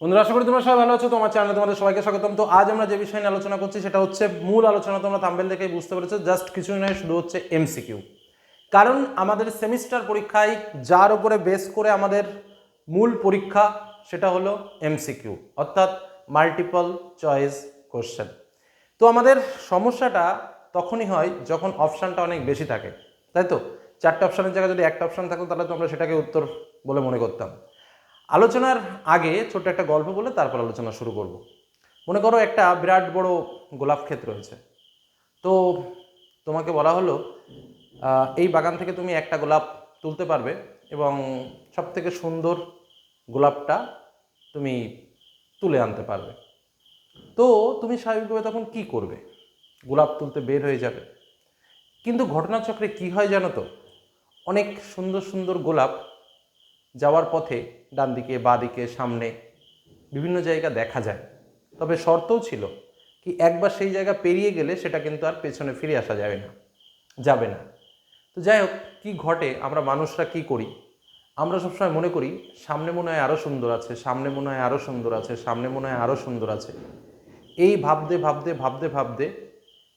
বন্ধুরা, আশা করি তোমরা সবাই ভালো আছো তোমার চ্যানেলে তোমাদের সবাইকে স্বাগতম। তো আজ আমরা যে বিষয় নিয়ে আলোচনা করছি, সেটা হচ্ছে মূল আলোচনা তোমরা থাম্বেল দেখেই বুঝতে পেরেছ জাস্ট কিছু নয়, শুধু হচ্ছে এমসিকিউ কারণ আমাদের সেমিস্টার পরীক্ষায় যার উপরে বেস করে আমাদের মূল পরীক্ষা, সেটা হলো এমসিকিউ অর্থাৎ মাল্টিপল চয়েস কোশ্চেন তো আমাদের সমস্যাটা তখনই হয় যখন অপশানটা অনেক বেশি থাকে, তাই তো? চারটে অপশানের জায়গায় যদি একটা অপশান থাকতো, তাহলে তো আমরা সেটাকে উত্তর বলে মনে করতাম। আলোচনার আগে ছোট্ট একটা গল্প বলে তারপর আলোচনা শুরু করব। মনে করো একটা বিরাট বড় গোলাপ ক্ষেত রয়েছে। তো তোমাকে বলা হলো এই বাগান থেকে তুমি একটা গোলাপ তুলতে পারবে এবং সব থেকে সুন্দর গোলাপটা তুমি তুলে আনতে পারবে। তো তুমি স্বাভাবিকভাবে তখন কি করবে? গোলাপ তুলতে বের হয়ে যাবে। কিন্তু ঘটনাচক্রে কি হয় জানো তো? অনেক সুন্দর সুন্দর গোলাপ যাওয়ার পথে ডান দিকে বা দিকে সামনে বিভিন্ন জায়গা দেখা যায়। তবে শর্তও ছিল কি একবার সেই জায়গা পেরিয়ে গেলে সেটা কিন্তু আর পেছনে ফিরে আসা যাবে না যাবে না। তো যাই হোক, কী ঘটে, আমরা মানুষরা কি করি? আমরা সবসময় মনে করি, সামনে মনে হয় আরও সুন্দর আছে, সামনে মনে হয় আরও সুন্দর আছে, সামনে মনে হয় আরও সুন্দর আছে। এই ভাবতে ভাবতে ভাবতে ভাবতে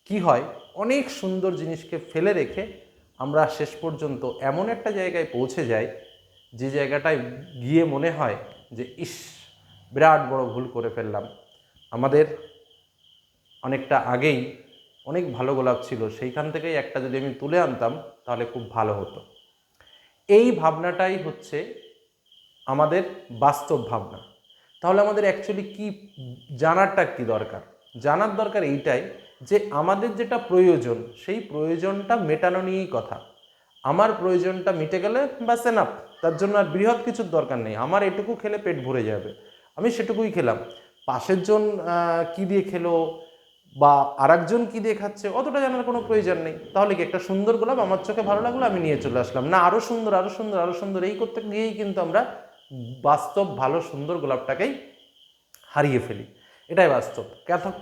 কি হয়, অনেক সুন্দর জিনিসকে ফেলে রেখে আমরা শেষ পর্যন্ত এমন একটা জায়গায় পৌঁছে যাই যে জায়গাটায় গিয়ে মনে হয় যে, ইস, বিরাট বড় ভুল করে ফেললাম। আমাদের অনেকটা আগেই অনেক ভালো গোলাপ ছিল। সেইখান থেকেই একটা যদি আমি তুলে আনতাম, তাহলে খুব ভালো হতো। এই ভাবনাটাই হচ্ছে আমাদের বাস্তব ভাবনা। তাহলে আমাদের অ্যাকচুয়ালি কি জানারটা কি দরকার? জানার দরকার এইটাই যে, আমাদের যেটা প্রয়োজন, সেই প্রয়োজনটা মেটানো নিয়েই কথা। আমার প্রয়োজনটা মিটে গেলে ব্যাস এনাফ তার জন্য আর বৃহৎ কিছুর দরকার নেই। আমার এটুকু খেলে পেট ভরে যাবে। আমি সেটুকুই খেলাম। পাশের জন কি দিয়ে খেলো বা আরেকজন কি দিয়ে খাচ্ছে, অতটা জানার কোনো প্রয়োজন নেই। তাহলে কি একটা সুন্দর গোলাপ আমার চোখে ভালো লাগল, আমি নিয়ে চলে আসলাম। না আরও সুন্দর আরও সুন্দর আরও সুন্দর, এই করতে গিয়েই কিন্তু আমরা বাস্তব ভালো, সুন্দর গোলাপটাকেই হারিয়ে ফেলি। এটাই বাস্তব।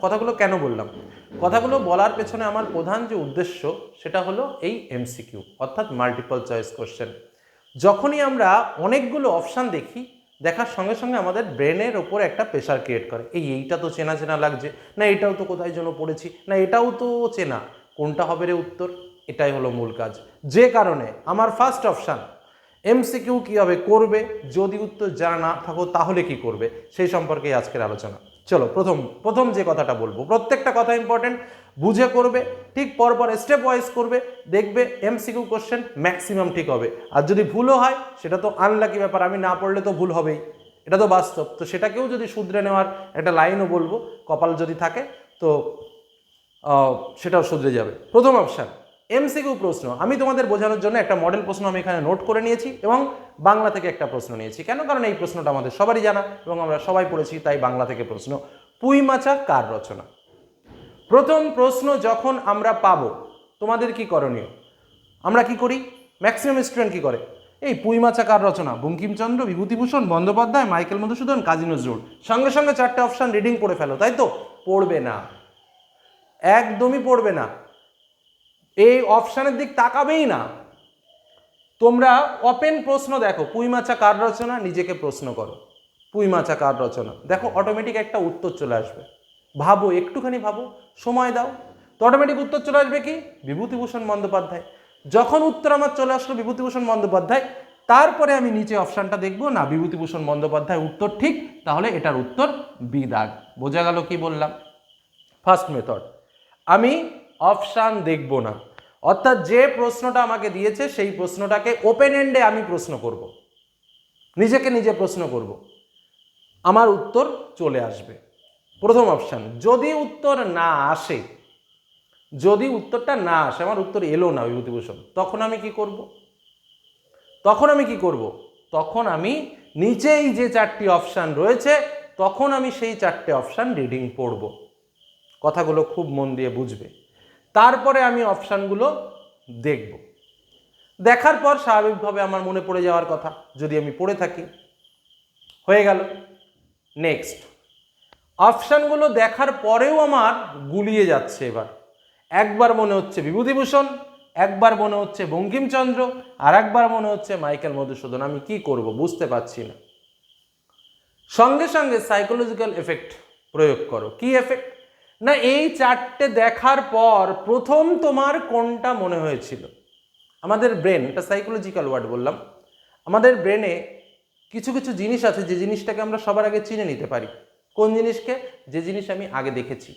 কথাগুলো কেন বললাম? কথাগুলো বলার পেছনে আমার প্রধান যে উদ্দেশ্য, সেটা হলো এই এমসিকিউ অর্থাৎ মাল্টিপল চয়েস কোশ্চেন যখনই আমরা অনেকগুলো অপশান দেখি, দেখার সঙ্গে সঙ্গে আমাদের ব্রেনের ওপর একটা প্রেশার ক্রিয়েট করে। এই, এইটা তো চেনা চেনা লাগছে। না, এটাও তো কোথায় যেন পড়েছি। না, এটাও তো চেনা। কোনটা হবে রে উত্তর? এটাই হলো মূল কাজ। যে কারণে আমার ফার্স্ট অপশান এমসিকিউ কীভাবে করবে? যদি উত্তর জানা না থাকো, তাহলে কি করবে? সেই সম্পর্কে আজকের আলোচনা। চলো, প্রথম প্রথম যে কথাটা বলব, প্রত্যেকটা কথা ইম্পর্টেন্ট বুঝে করবে, ঠিক পরপর স্টেপ ওয়াইজ করবে, দেখবে এমসিকিউ কোশ্চেন ম্যাক্সিমাম ঠিক হবে। আর যদি ভুলও হয়, সেটা তো আনলাকি ব্যাপার, আমি না পড়লে তো ভুল হবেই। এটা তো বাস্তব। তো সেটাকেও যদি শুধরে নেওয়ার একটা লাইনও বলব, কপাল যদি থাকে, তো সেটাও শুধরে যাবে। প্রথম অপশান এমসিকিউ প্রশ্ন। আমি তোমাদের বোঝানোর জন্য একটা মডেল প্রশ্ন আমি এখানে নোট করে নিয়েছি এবং বাংলা থেকে একটা প্রশ্ন নিয়েছি। কেন? কারণ এই প্রশ্নটা আমাদের সবারই জানা এবং আমরা সবাই পড়েছি তাই বাংলা থেকে প্রশ্ন। পুঁই মাচা কার রচনা? প্রথম প্রশ্ন, যখন আমরা পাবো, তোমাদের কি করণীয়? আমরা কি করি? ম্যাক্সিমাম স্টুডেন্ট কি করে? এই পুঁই মাচা কার রচনা? বঙ্কিমচন্দ্র, বিভূতিভূষণ বন্দ্যোপাধ্যায়, মাইকেল মধুসূদন, কাজী নজরুল। সঙ্গে সঙ্গে চারটে অপশান রিডিং পড়ে ফেলো, তাই তো? পড়বে না। একদমই পড়বে না। এই অপশানের দিক তাকাবেই না। তোমরা ওপেন প্রশ্ন দেখো, পুঁই মাচা কার রচনা? নিজেকে প্রশ্ন করো, পুঁই মাচা কার রচনা? দেখো অটোমেটিক একটা উত্তর চলে আসবে। ভাবো, একটুখানি ভাবো, সময় দাও। তো অটোমেটিক উত্তর চলে আসবে কি? বিভূতিভূষণ বন্দ্যোপাধ্যায়। যখন উত্তর আমার চলে আসলো বিভূতিভূষণ বন্দ্যোপাধ্যায়, তারপরে আমি নিচে অপশানটা দেখব, না, বিভূতিভূষণ বন্দ্যোপাধ্যায় উত্তর ঠিক, তাহলে এটার উত্তর বি দাগ বোঝা গেল কি বললাম? ফার্স্ট মেথড আমি অপশান দেখব না। অর্থাৎ যে প্রশ্নটা আমাকে দিয়েছে, সেই প্রশ্নটাকে ওপেন এন্ডে আমি প্রশ্ন করব। নিজেকে নিজে প্রশ্ন করব। আমার উত্তর চলে আসবে। প্রথম অপশান, যদি উত্তর না আসে, যদি উত্তরটা না আসে, আমার উত্তর এলো না বিভূতিভূষণ তখন আমি কি করব? তখন আমি কি করব? তখন আমি নিচেই যে চারটি অপশান রয়েছে, তখন আমি সেই চারটে অপশান রিডিং পড়ব। কথাগুলো খুব মন দিয়ে বুঝবে। তারপরে আমি অপশানগুলো দেখব। দেখার পর স্বাভাবিকভাবে আমার মনে পড়ে যাওয়ার কথা, যদি আমি পড়ে থাকি। হয়ে গেল। নেক্সট অপশানগুলো দেখার পরেও আমার গুলিয়ে যাচ্ছে এবার। একবার মনে হচ্ছে বিভূতিভূষণ, একবার মনে হচ্ছে বঙ্কিমচন্দ্র, আর একবার মনে হচ্ছে মাইকেল মধুসূদন। আমি কি করব বুঝতে পারছি না। সঙ্গে সঙ্গে সাইকোলজিক্যাল এফেক্ট প্রয়োগ করো। কি এফেক্ট না, এই চারটে দেখার পর প্রথম তোমার কোনটা মনে হয়েছিল? আমাদের ব্রেন এটা সাইকোলজিক্যাল ওয়ার্ড বললাম, আমাদের ব্রেনে কিছু কিছু জিনিস আছে যে জিনিসটাকে আমরা সবার আগে চিনে নিতে পারি। কোন জিনিসকে? যে জিনিস আমি আগে দেখেছি।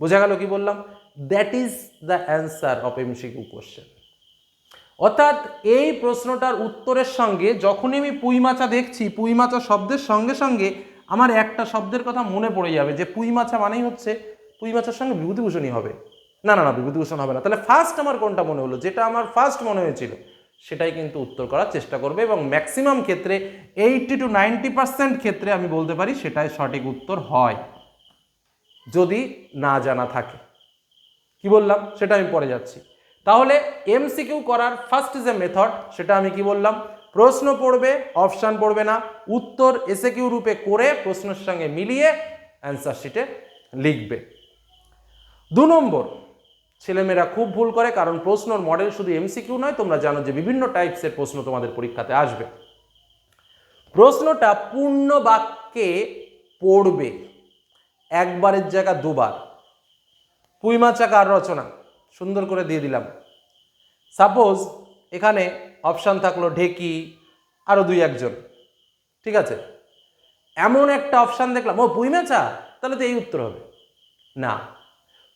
বোঝা গেল কি বললাম? That is the answer of MCQ question অর্থাৎ এই প্রশ্নটার উত্তরের সঙ্গে যখনই আমি পুঁই মাছা দেখছি, পুঁই মাছা শব্দের সঙ্গে সঙ্গে আমার একটা শব্দের কথা মনে পড়ে যাবে যে পুঁই মাছা মানেই হচ্ছে পুঁই মাছার সঙ্গে বিভূতিভূষণই হবে। না না না বিভূতিভূষণ হবে না। তাহলে ফার্স্ট আমার কোনটা মনে হলো? যেটা আমার ফার্স্ট মনে হয়েছিল, সেটাই কিন্তু উত্তর করার চেষ্টা করবে এবং ম্যাক্সিমাম ক্ষেত্রে এইটটি টু নাইনটি পার্সেন্ট ক্ষেত্রে আমি বলতে পারি সেটাই সঠিক উত্তর হয়। যদি না জানা থাকে। কি বললাম? সেটা আমি পরে যাচ্ছি। তাহলে এমসিকিউ করার ফার্স্ট যে মেথড সেটা আমি কি বললাম? প্রশ্ন পড়বে অপশান পড়বে না। উত্তর এসে কিউ রূপে করে প্রশ্নের সঙ্গে মিলিয়ে অ্যান্সার শিটে লিখবে। দু নম্বর, ছেলেমেয়েরা খুব ভুল করে, কারণ প্রশ্নর মডেল শুধু এমসিকিউ নয়, তোমরা জানো যে বিভিন্ন টাইপসের প্রশ্ন তোমাদের পরীক্ষাতে আসবে। প্রশ্নটা পূর্ণ বাক্যে পড়বে। একবারের জায়গা দুবার। পুইমা চাকার রচনা। সুন্দর করে দিয়ে দিলাম। সাপোজ এখানে অপশান থাকল ঢেকি আরও দুই একজন। ঠিক আছে? এমন একটা অপশান দেখলাম, ও পুইমা চা তাহলে তো এই উত্তর হবে। না।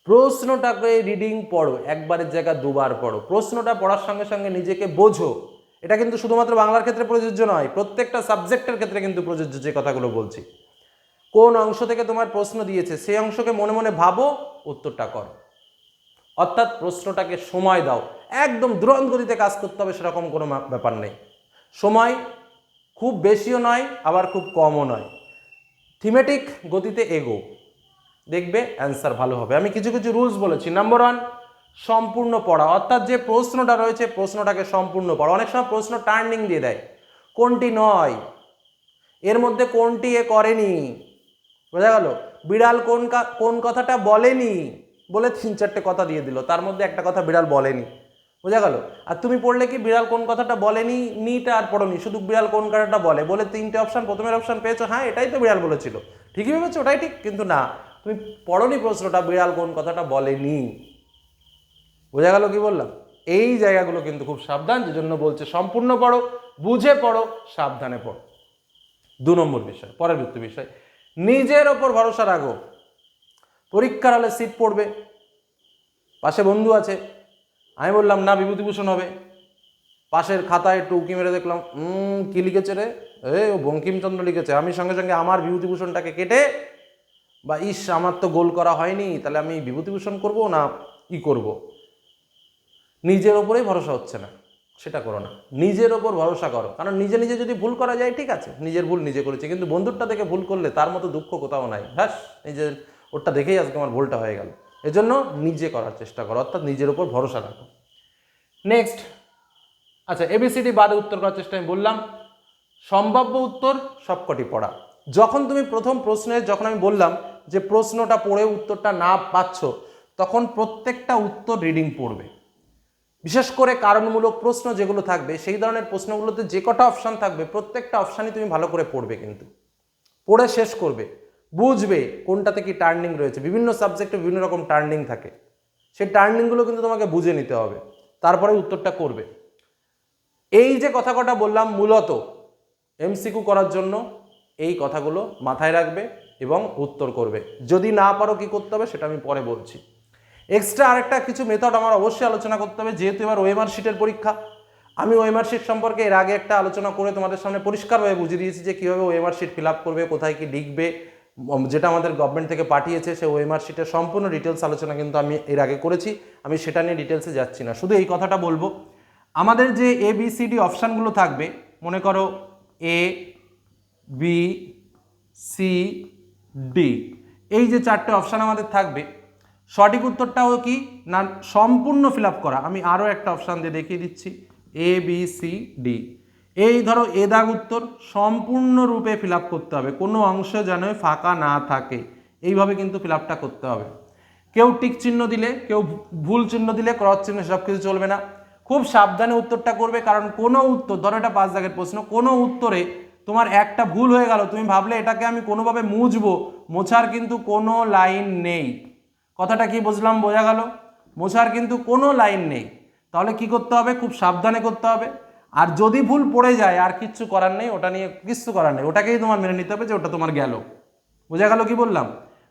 প্রশ্নটাকে রিডিং পড়ো, একবারের জায়গা দুবার পড়ো। প্রশ্নটা পড়ার সঙ্গে সঙ্গে নিজেকে বোঝো। এটা কিন্তু শুধুমাত্র বাংলার ক্ষেত্রে প্রযোজ্য নয়, প্রত্যেকটা সাবজেক্টের ক্ষেত্রে কিন্তু প্রযোজ্য যে কথাগুলো বলছি। কোন অংশ থেকে তোমার প্রশ্ন দিয়েছে, সেই অংশকে মনে মনে ভাবো, উত্তরটা করো। অর্থাৎ প্রশ্নটাকে সময় দাও। একদম দ্রুত গতিতে কাজ করতে হবে সেরকম কোনো ব্যাপার নেই। সময় খুব বেশিও নয়, আবার খুব কমও নয়। থিমেটিক গতিতে এগো। দেখবে অ্যান্সার ভালো হবে। আমি কিছু কিছু রুলস বলেছি। নাম্বার ওয়ান সম্পূর্ণ পড়া। অর্থাৎ যে প্রশ্নটা রয়েছে, প্রশ্নটাকে সম্পূর্ণ পড়া। অনেক সময় প্রশ্ন টার্নিং দিয়ে দেয়। কোনটি নয়? এর মধ্যে কোনটি এ করেনি? বোঝা গেল? বিড়াল কোন কোন কথাটা বলেনি? বলে তিন চারটে কথা দিয়ে দিল। তার মধ্যে একটা কথা বিড়াল বলেনি। বোঝা গেল? আর তুমি পড়লে কি বিড়াল কোন কথাটা বলেনি, নিটা আর পড়নি? শুধু বিড়াল কোন কথাটা বলে? বলে তিনটে অপশান প্রথমের অপশান পেয়েছ? হ্যাঁ এটাই তো বিড়াল বলেছিল। ঠিকই ভেবেছো? ওটাই ঠিক, কিন্তু না। তুমি পড়নি প্রশ্নটা, বিড়াল কোন কথাটা বলেনি। বোঝা গেল কি বললাম? এই জায়গাগুলো কিন্তু খুব সাবধান যে জন্য বলছে সম্পূর্ণ পড়ো, বুঝে পড়ো, সাবধানে পড়ো। দু নম্বর বিষয় পরবর্তী বিষয়। নিজের ওপর ভরসা রাখো। পরীক্ষার হলে সিট পড়বে। পাশে বন্ধু আছে। আমি বললাম, না, বিভূতিভূষণ হবে। পাশের খাতায় একটু উকি মেরে দেখলাম কি লিখেছে রে? এ ও বঙ্কিমচন্দ্র লিখেছে। আমি সঙ্গে সঙ্গে আমার বিভূতিভূষণটাকে কেটে, বা ইস, আমার তো গোল করা হয়নি, তাহলে আমি বিভূতিভূষণ করব না ই করব? নিজের ওপরেই ভরসা হচ্ছে না, সেটা করো না। নিজের ওপর ভরসা করো। কারণ নিজে নিজে যদি ভুল করা যায়, ঠিক আছে, নিজের ভুল নিজে করেছে, কিন্তু বন্ধুরটা দেখে ভুল করলে তার মতো দুঃখ কোথাও নাই। হ্যাঁ নিজের ওরটা দেখেই আজকে আমার ভুলটা হয়ে গেল। এজন্য নিজে করার চেষ্টা করো, অর্থাৎ নিজের উপর ভরসা রাখো। নেক্সট আচ্ছা এবিসিডি বাদে উত্তর করার চেষ্টা আমি বললাম। সম্ভাব্য উত্তর সবকটি পড়া। যখন তুমি প্রথম প্রশ্নের যখন আমি বললাম যে প্রশ্নটা পড়ে উত্তরটা না পাচ্ছ, তখন প্রত্যেকটা উত্তর রিডিং পড়বে। বিশেষ করে কারণমূলক প্রশ্ন যেগুলো থাকবে, সেই ধরনের প্রশ্নগুলোতে যে কটা অপশান থাকবে, প্রত্যেকটা অপশানই তুমি ভালো করে পড়বে কিন্তু। পড়ে শেষ করবে। বুঝবে কোনটাতে কি টার্নিং রয়েছে। বিভিন্ন সাবজেক্টে বিভিন্ন রকম টার্নিং থাকে। সেই টার্নিংগুলো কিন্তু তোমাকে বুঝে নিতে হবে। তারপরে উত্তরটা করবে। এই যে কথা কটা বললাম মূলত এমসিকিউ করার জন্য, এই কথাগুলো মাথায় রাখবে এবং উত্তর করবে। যদি না পারো কি করতে হবে সেটা আমি পরে বলছি। এক্সট্রা আরেকটা কিছু মেথড আমার অবশ্যই আলোচনা করতে হবে, যেহেতু এবার ওয়েমার শিটের পরীক্ষা। আমি ওয়েমার শিট সম্পর্কে এর আগে একটা আলোচনা করে তোমাদের সামনে পরিষ্কারভাবে বুঝিয়ে দিয়েছি যে কীভাবে ওয়েমার শিট ফিল আপ করবে, কোথায় কি লিখবে যেটা আমাদের গভর্নমেন্ট থেকে পাঠিয়েছে সেই ওয়েমার শিটের সম্পূর্ণ ডিটেলস আলোচনা কিন্তু আমি এর আগে করেছি। আমি সেটা নিয়ে ডিটেলসে যাচ্ছি না। শুধু এই কথাটা বলব, আমাদের যে এ বি সি ডি অপশানগুলো থাকবে, মনে করো এ বি সি ডি এই যে চারটে অপশান আমাদের থাকবে, সঠিক উত্তরটাও কি? না, সম্পূর্ণ ফিল করা। আমি আরও একটা অপশান দিয়ে দেখিয়ে দিচ্ছি এ বি সি ডি এই ধরো এ দাগ উত্তর সম্পূর্ণরূপে ফিল আপ করতে হবে। কোনো অংশ যেন ফাঁকা না থাকে। এইভাবে কিন্তু ফিল আপটা করতে হবে। কেউ টিক চিহ্ন দিলে, কেউ ভুল চিহ্ন দিলে ক্রস চিহ্ন, সব কিছু চলবে না। খুব সাবধানে উত্তরটা করবে, কারণ কোনো উত্তর, ধরো এটা পাঁচ দাগের প্রশ্ন, কোনো উত্তরে তোমার একটা ভুল হয়ে গেল, তুমি ভাবলে এটাকে আমি কোনোভাবে মুছবো, মোছার কিন্তু কোনো লাইন নেই। কথাটা কি বুঝলাম, বোঝা গেল? মোছার কিন্তু কোনো লাইন নেই। তাহলে কি করতে হবে? খুব সাবধানে করতে হবে। আর যদি ভুল পড়ে যায়, আর কিচ্ছু করার নেই, ওটা নিয়ে কিচ্ছু করার নেই। ওটাকেই তোমার মেনে নিতে হবে যে ওটা তোমার গেল। বোঝা গেল কি বললাম?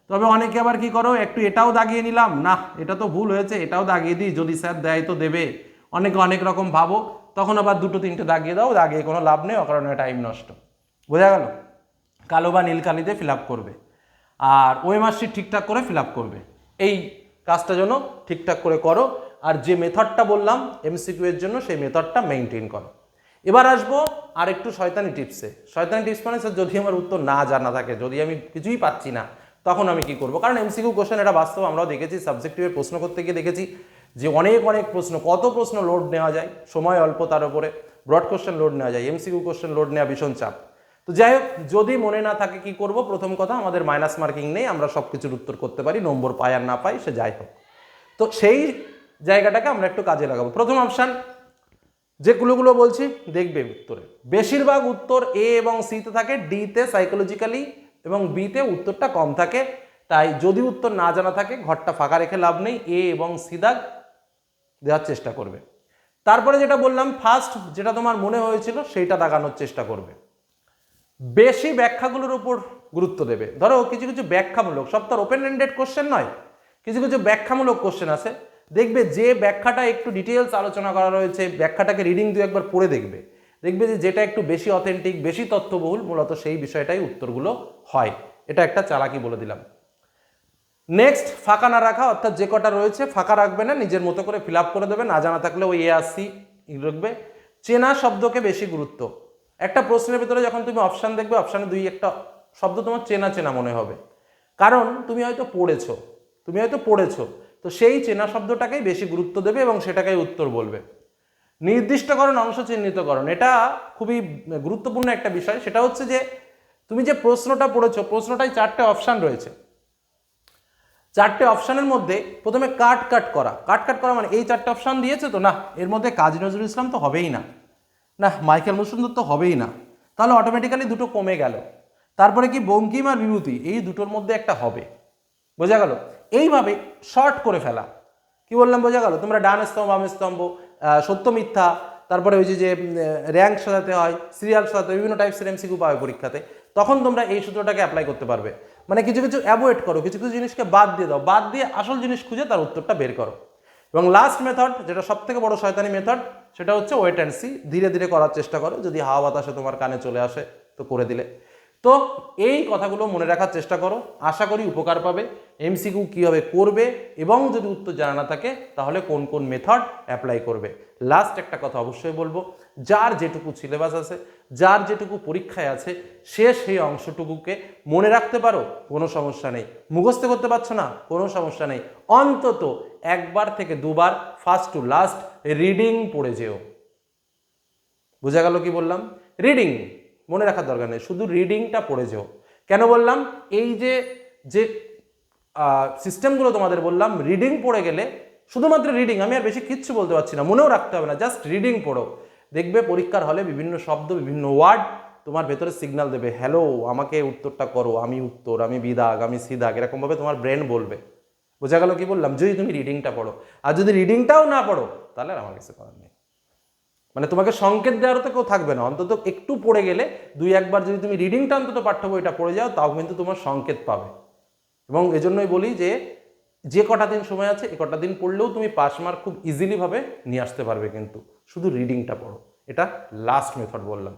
তবে অনেকে আবার কি করো, একটু এটাও দাগিয়ে নিলাম না এটা তো ভুল হয়েছে, এটাও দাগিয়ে দিই, যদি স্যার দেয় তো দেবে। অনেকে অনেক রকম ভাবো, তখন আবার দুটো তিনটে দাগিয়ে দাও, দাগিয়ে কোনো লাভ নেই, অকারণে টাইম নষ্ট। বোঝা গেল? কালো বা নীল কালিতে ফিল আপ করবে। আর ওই মাসটি ঠিকঠাক করে ফিল আপ করবে। এই কাজটা যেন ঠিকঠাক করে করো আর যে মেথডটা বললাম এমসিকিউ এর জন্য সেই মেথডটা মেনটেন করো। এবার আসব আর একটু শয়তানি টিপসে শয়তানি টিপস মানে স্যার যদি আমার উত্তর না জানা থাকে, যদি আমি কিছুই পাচ্ছি না, তখন আমি কি করব? কারণ এমসিকিউ কোশ্চেন এটা বাস্তব, আমরাও দেখেছি সাবজেক্টিভের প্রশ্ন করতে গিয়ে দেখেছি যে অনেক অনেক প্রশ্ন, কত প্রশ্ন লোড নেওয়া যায়, সময় অল্প তার উপরে ব্রড কোশ্চেন লোড নেওয়া যায় এমসিকিউ কোশ্চেন লোড নেওয়া ভীষণ চাপ। তো যাই হোক, যদি মনে না থাকে কি করব, প্রথম কথা আমাদের মাইনাস মার্কিং নেই, আমরা সব কিছুর উত্তর করতে পারি, নম্বর পাই আর না পাই, সে যাই হোক। তো সেই জায়গাটাকে আমরা একটু কাজে লাগাবো। প্রথম অপশান যেগুলোগুলো বলছি, দেখবে উত্তরে। বেশিরভাগ উত্তর এ এবং সিতে থাকে ডিতে সাইকোলজিক্যালি এবং বিতে উত্তরটা কম থাকে। তাই যদি উত্তর না জানা থাকে, ঘরটা ফাঁকা রেখে লাভ নেই এ এবং সি দাগ দেওয়ার চেষ্টা করবে। তারপরে যেটা বললাম ফার্স্ট যেটা তোমার মনে হয়েছিল, সেইটা দাগানোর চেষ্টা করবে। বেশি ব্যাখ্যাগুলোর উপর গুরুত্ব দেবে। ধরো, কিছু কিছু ব্যাখ্যামূলক, সব তার ওপেন এন্ডেড কোশ্চেন নয়, কিছু কিছু ব্যাখ্যামূলক কোশ্চেন আছে। দেখবে যে ব্যাখ্যাটা একটু ডিটেলস আলোচনা করা রয়েছে, ব্যাখ্যাটাকে রিডিং দু একবার পড়ে দেখবে। দেখবে যে যেটা একটু বেশি অথেন্টিক বেশি তথ্যবহুল, মূলত সেই বিষয়টাই উত্তরগুলো হয়। এটা একটা চালাকি বলে দিলাম। নেক্সট ফাঁকা না রাখা, অর্থাৎ যে কটা রয়েছে, ফাঁকা রাখবে না, নিজের মতো করে ফিল আপ করে দেবে, না জানা থাকলে ওই এ আসি রাখবে। চেনা শব্দকে বেশি গুরুত্ব। একটা প্রশ্নের ভিতরে যখন তুমি অপশান দেখবে অপশানে দুই একটা শব্দ তোমার চেনা চেনা মনে হবে। কারণ তুমি হয়তো পড়েছো। তুমি হয়তো পড়েছো। তো সেই চেনা শব্দটাকেই বেশি গুরুত্ব দেবে এবং সেটাকেই উত্তর বলবে। নির্দিষ্টকরণ অংশ চিহ্নিতকরণ এটা খুবই গুরুত্বপূর্ণ একটা বিষয়। সেটা হচ্ছে যে, তুমি যে প্রশ্নটা পড়েছো, প্রশ্নটায় চারটে অপশান রয়েছে। চারটে অপশানের মধ্যে প্রথমে কাট কাট করা। কাট কাট করা মানে এই চারটে অপশান দিয়েছে তো? না, এর মধ্যে কাজী নজরুল ইসলাম তো হবেই না। না, মাইকেল মসুন্দর তো হবেই না। তাহলে অটোমেটিক্যালি দুটো কমে গেল। তারপরে কি বঙ্কিম আর বিভূতি? এই দুটোর মধ্যে একটা হবে। বোঝা গেল? এইভাবে শর্ট করে ফেলা। কি বললাম, বোঝা গেল? তোমরা ডান স্তম্ভ, বাম স্তম্ভ সত্য, মিথ্যা, তারপরে ওই যে র্যাঙ্ক সাজাতে হয় সিরিয়াল সাজাতে বিভিন্ন টাইপসের এমসিকিউ পাবে পরীক্ষাতে। তখন তোমরা এই সূত্রটাকে অ্যাপ্লাই করতে পারবে। মানে কিছু কিছু অ্যাভয়েড করো, কিছু কিছু জিনিসকে বাদ দিয়ে দাও। বাদ দিয়ে আসল জিনিস খুঁজে তার উত্তরটা বের করো। এবং লাস্ট মেথড যেটা সব থেকে বড় শয়তানি মেথড সেটা হচ্ছে ওয়েট অ্যান্ড সি ধীরে ধীরে করার চেষ্টা করো। যদি হাওয়া বাতাসে তোমার কানে চলে আসে, তো করে দিলে। তো এই কথাগুলো মনে রাখার চেষ্টা করো। আশা করি উপকার পাবে। এমসিকিউ কীভাবে করবে এবং যদি উত্তর জানা না থাকে, তাহলে কোন কোন মেথড অ্যাপ্লাই করবে। লাস্ট একটা কথা অবশ্যই বলব, যার যেটুকু সিলেবাস আছে, যার যেটুকু পরীক্ষায় আছে, সে সেই অংশটুকুকে মনে রাখতে পারো, কোনো সমস্যা নেই। মুখস্থ করতে পারছ না? কোনো সমস্যা নেই। অন্তত একবার থেকে দুবার ফার্স্ট টু লাস্ট রিডিং পড়ে যেও। বোঝা গেল কি বললাম? রিডিং মনে রাখার দরকার নেই, শুধু রিডিংটা পড়ে যেও। কেন বললাম? এই যে যে সিস্টেমগুলো তোমাদের বললাম রিডিং পড়ে গেলে শুধুমাত্র রিডিং আমি আর বেশি কিচ্ছু বলতে পারছি না, মনেও রাখতে হবে না জাস্ট রিডিং পড়ো। দেখবে পরীক্ষার হলে বিভিন্ন শব্দ, বিভিন্ন ওয়ার্ড তোমার ভেতরে সিগনাল দেবে হ্যালো আমাকে উত্তরটা করো, আমি উত্তর, আমি বিদাগ, আমি সিদাগ, এরকমভাবে তোমার ব্রেন বলবে। বোঝা গেল কি বললাম? যদি তুমি রিডিংটা পড়ো। আর যদি রিডিংটাও না পড়ো, তাহলে আমার কাছে করার নেই। মানে তোমাকে সংকেত দেওয়ারও তো কেউ থাকবে না। অন্তত একটু পড়ে গেলে দুই একবার যদি তুমি রিডিংটা অন্তত পাঠ্য বইটা পড়ে যাও, তাও কিন্তু তোমার সংকেত পাবে। এবং এজন্যই বলি যে যে কটা দিন সময় আছে, এ কটা দিন পড়লেও তুমি পাস মার্ক খুব ইজিলিভাবে নিয়ে আসতে পারবে কিন্তু। শুধু রিডিংটা পড়ো। এটা লাস্ট মেথড বললাম।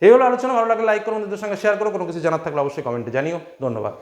এই হলো আলোচনা। ভালো লাগলে লাইক করো, বন্ধুদের সঙ্গে শেয়ার করো। কোনো কিছু জানার থাকলে অবশ্যই কমেন্টে জানিও। ধন্যবাদ।